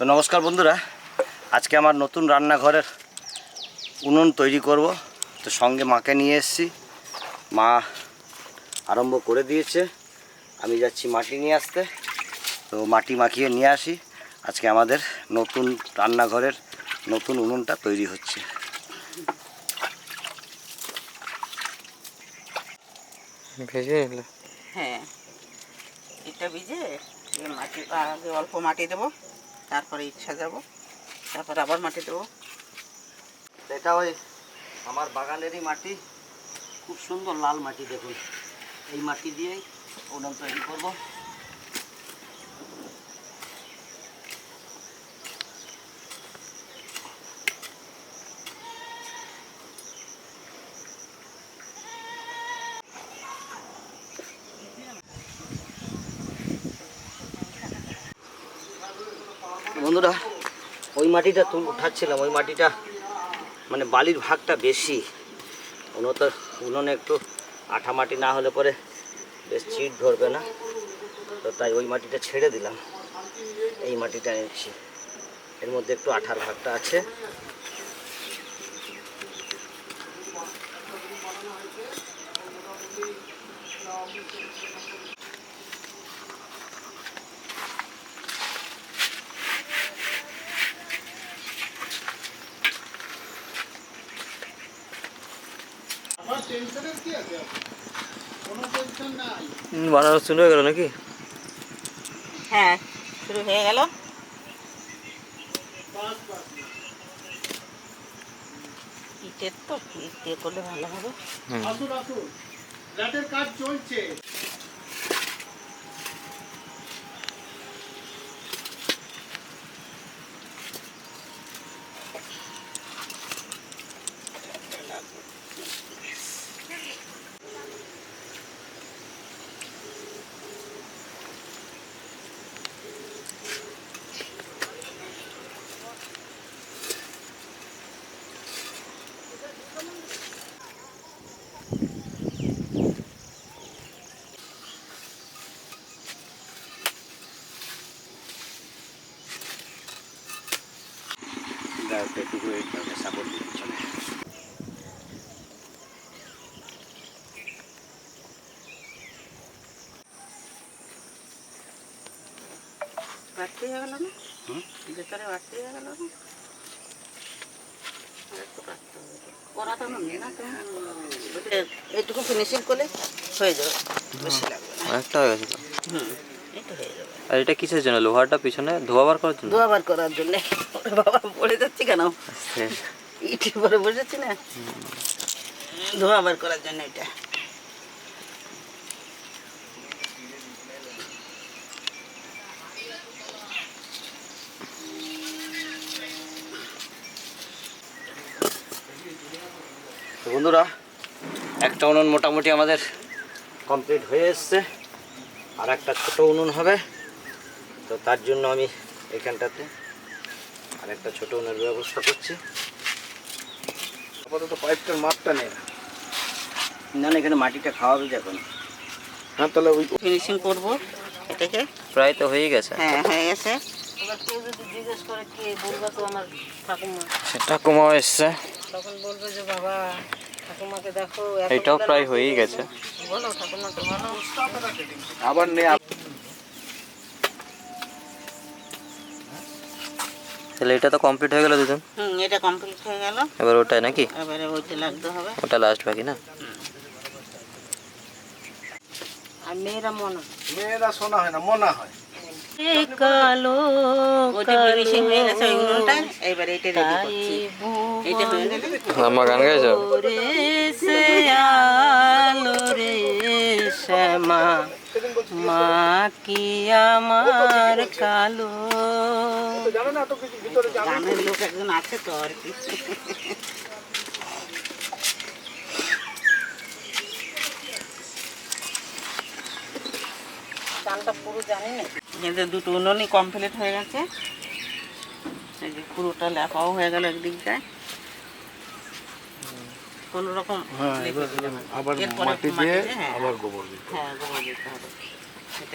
তো নমস্কার বন্ধুরা আজকে আমার নতুন রান্নাঘরের উনুন তৈরি করব। তো সঙ্গে মাকে নিয়ে এসেছি। মা আরম্ভ করে দিয়েছে। আমি যাচ্ছি মাটি নিয়ে আসতে। তো মাটি মাখিয়ে নিয়ে আসি। আজকে আমাদের নতুন রান্নাঘরের নতুন উনুনটা তৈরি হচ্ছে। ভেজে হ্যাঁ। এটা ভিজে মাটি অল্প মাটি দেবো। তারপরে ইচ্ছা যাব তারপরে আবার মাটি দেবো। এটা ওই আমার বাগানেরই মাটি। খুব সুন্দর লাল মাটি দেখুন। এই মাটি দিয়েই উনুন তৈরি করব। বন্ধুরা, ওই মাটিটা তুল উঠাচ্ছিলাম, ওই মাটিটা মানে বালির ভাগটা বেশি। উনোতে উনুনে একটু আঠা মাটি না হলে পরে বেশ চিট ধরবে না। তো তাই ওই মাটিটা ছেড়ে দিলাম। এই মাটিটা নিচ্ছি এর মধ্যে একটু আঠার ভাগটা আছে। বানানো শুরু হয়ে গেল নাকি? হ্যাঁ শুরু হয়ে গেল। ইটের তো ইট দিয়ে করলে ভালো হবে। আসুন আসুন। কাজ চলছে। একটু সাপোর্ট দিতে চলে বাড়তি হয়ে গেল না? ভেতরে বাড়তি হয়ে গেল না আর একটু কাটতে হবে। করাটা না না তো এইটুকু ফিনিশিং করলে হয়ে যাবে। বেশি লাগবে অনেকটা হয়ে গেছে হুম আর এটা কিসের জন্য? লোহারটা পিছনে ধোয়াবার করার জন্য? দোয়াবার করার জন্য। বাবা পড়ে যাচ্ছি কেন? ইটি পরে বসেছি না? না ধোয়াবার করার জন্য এটা। তো বন্ধুরা একটা উনুন মোটামুটি আমাদের কমপ্লিট হয়ে এসছে। আর একটা ছোট উনুন হবে। তো তার জন্য আমি এখানটাতে আর একটা ছোট উনুনের ব্যবস্থা করছি। আপাতত পাইপটার মাপটা নেই। না না এখানে মাটিটা খাওয়াবে যখন হ্যাঁ তাহলে ওই ফিনিশিং করব এটাকে। প্রায় তো হয়ে গেছে। হ্যাঁ হয়ে গেছে। এবার কেউ যদি জিজ্ঞেস করে কে বলবা তো আমার ঠাকুমা? সেটা কমাও এসছে। তখন বলবে যে বাবা ঠাকুমাকে দেখো এটাও প্রায় হয়েই গেছে। বলো ঠাকুমাকে বলো আবার নেই তাহলে এটা তো কমপ্লিট হয়ে গেল দুজন? হুম এটা কমপ্লিট হয়ে গেল। এবার ওটাই নাকি? এবারে ওইটা লাগতে হবে। ওটা লাস্ট বাকি না? আর মেয়েরা মনে। মেয়েরা শোনা হয় না মনা হয়। কালো আমার গান গাইছো? রে সে আলো রে শ্যামা মা কি আমার কালো। জানো না তো কিছু ভিতরে জানো গানের লোক একজন আছে তো আর কি। গানটা পুরো জানি না। এদের দুটো উনুনই কমপ্লিট হয়ে গেছে। এই যে পুরোটা লেপাও হয়ে গেল একদিকটায় কোনো রকম হ্যাঁ আবার মাটি দিয়ে হ্যাঁ, আবার গোবর দিতে হ্যাঁ গোবর দিতে হবে।